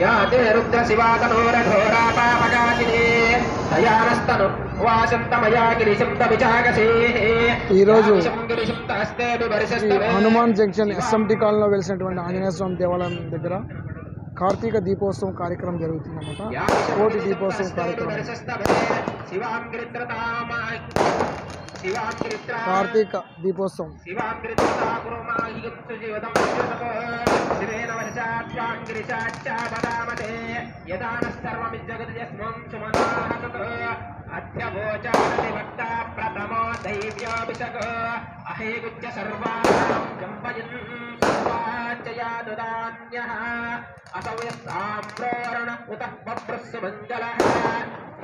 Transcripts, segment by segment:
యాతే రుద్ర శివాతనోరఘోరా పాపగాచినే దయానస్తను వాసంతమయా గిరిశబ్ద విచాగసే ఈరోజు గిరిశబ్దస్తే ఈ Hanuman junction SMT కాలనీలో వెలిసినటువంటి ఆంజనేయ స్వామి దేవాలయం దగ్గర కార్తీక దీపోత్సవం కార్యక్రమం జరుగుతుందన్నమాట. కోటి దీపోత్సవం కార్యక్రమం. కార్తీక దీపోత్సవం. అధ్యవోచారి భక్త ప్రథమో దైవ్యాభిషక అహేగుచ్చ సర్వాణం జంపయన్ సర్వాచయానుదాన్య అసవ్య సాంప్రోరణ ఉత బభ్రస్సు మంగళ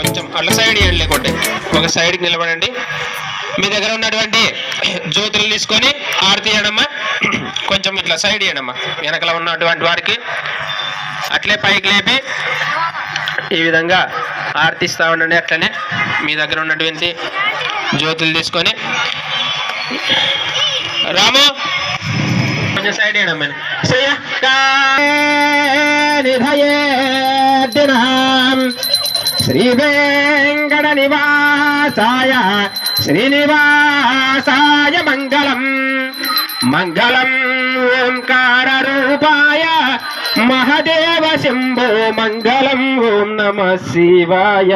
కొంచెం అట్ల సైడ్ ఇవ్వండి లేకుంటే. ఒక సైడ్కి నిలబడండి. మీ దగ్గర ఉన్నటువంటి జ్యోతులు తీసుకొని ఆరతి ఇవ్వడమ్మా కొంచెం ఇట్లా సైడ్ ఇవ్వడమ్మా వెనకలో ఉన్నటువంటి వారికి అట్లే పైకి లేపి ఈ విధంగా ఆర్తిస్తూ ఉండండి అట్లనే. మీ దగ్గర ఉన్నటువంటి జ్యోతులు తీసుకొని. రాము కొంచెం సైడ్ ఇవ్వడమ్మా శ్రీ వెంకట నివాసాయ శ్రీనివాసాయ మంగళం. మంగళం ఓంకార రూపాయ మహదేవ శంభో మంగళం ఓం నమ శివాయ.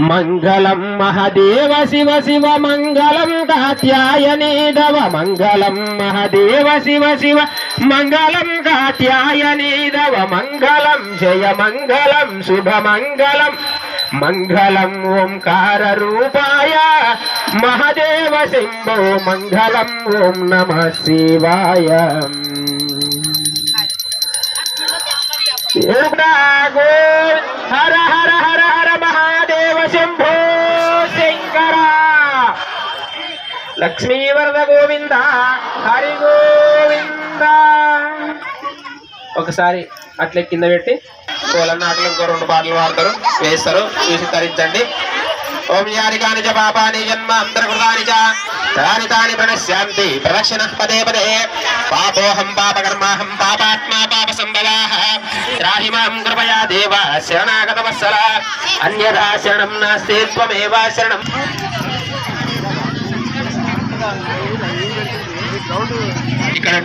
మంగళం మహదేవ శివ శివ మంగళం కాత్యాయనేదవ మంగళం మహదేవ శివ శివ మంగళం కాత్యాయనేదవ మంగళం జయ మంగళం శుభ మంగళం. మంగళం ఓంకార రూపాయ. మహదేవ శంభో మంగళం ఓం నమ శివాయ. హర హర హర హర మహాదేవ శంభో శంకర. లక్ష్మీవరద గోవింద హరి గోవింద. ఒకసారి అట్లే కింద పెట్టి కోలన్న ఆటలు ఇంకో రెండు పాటలు పాడతారు. వేస్తారు. చూసి తరించండి. ఓం యాని కాని చ పాపాని జన్మ అంతర్కృతాని చ. తాని తాని ప్రణశ్యాంతి. ప్రదక్షిణ పదే పదే. పాపోహం పాపకర్మాహం పాపాత్మా పాప సంభవాః త్రాహి మాం కృపయా దేవ శరణాగత వత్సల అన్యథా శరణం నాస్తి త్వమేవ శరణం. ఇక్కడ